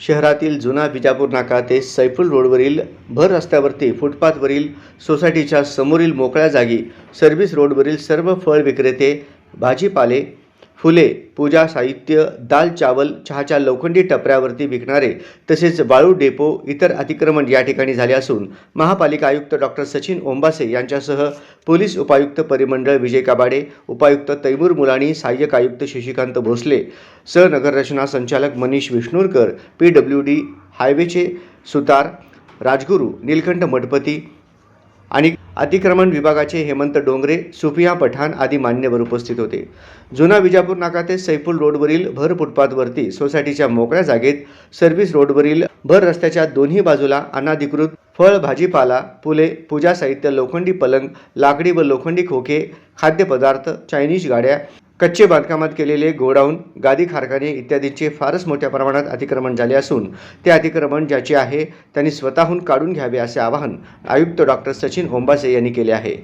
शहरातील जुना विजापूर नाका ते सैफुल रोडवरील भर रस्त्यावरती फुटपाथवरील सोसायटीच्या समोरील मोकळ्या जागी सर्व्हिस रोडवरील सर्व फळ विक्रेते भाजीपाले फुले पूजा साहित्य दाल चावल चहाच्या लोखंडी टपऱ्यावरती विकणारे तसेच बाळू डेपो इतर अतिक्रमण या ठिकाणी झाले असून महापालिका आयुक्त डॉक्टर सचिन ओंबासे यांच्यासह पोलीस उपायुक्त परिमंडळ विजय काबाडे उपायुक्त तैमूर मुलानी सहाय्यक आयुक्त शशिकांत भोसले सहनगररचना संचालक Manish Vishnurkar P W D हायवेचे Sutar Rajguru Neelkanth Mathpati आणि अतिक्रमण विभागाचे हेमंत डोंगरे सुफिया पठाण आदी मान्यवर उपस्थित होते. जुना विजापूर नाका ते सैफुल रोडवरील भर फुटपाथवरती सोसायटीच्या मोकळ्या जागेत सर्व्हिस रोडवरील भर रस्त्याच्या दोन्ही बाजूला अनाधिकृत फळ भाजीपाला फुले पूजा साहित्य लोखंडी पलंग लाकडी व लोखंडी खोके खाद्यपदार्थ चायनीज गाड्या कच्चे बांधकामात केलेले गोडाऊन गादी कारखाने इत्यादींचे फारच मोठ्या प्रमाणात अतिक्रमण झाले असून ते अतिक्रमण ज्याचे आहे त्यांनी स्वतःहून काढून घ्यावे असे आवाहन आयुक्त डॉक्टर सचिन ओंबासे यांनी केले आहे.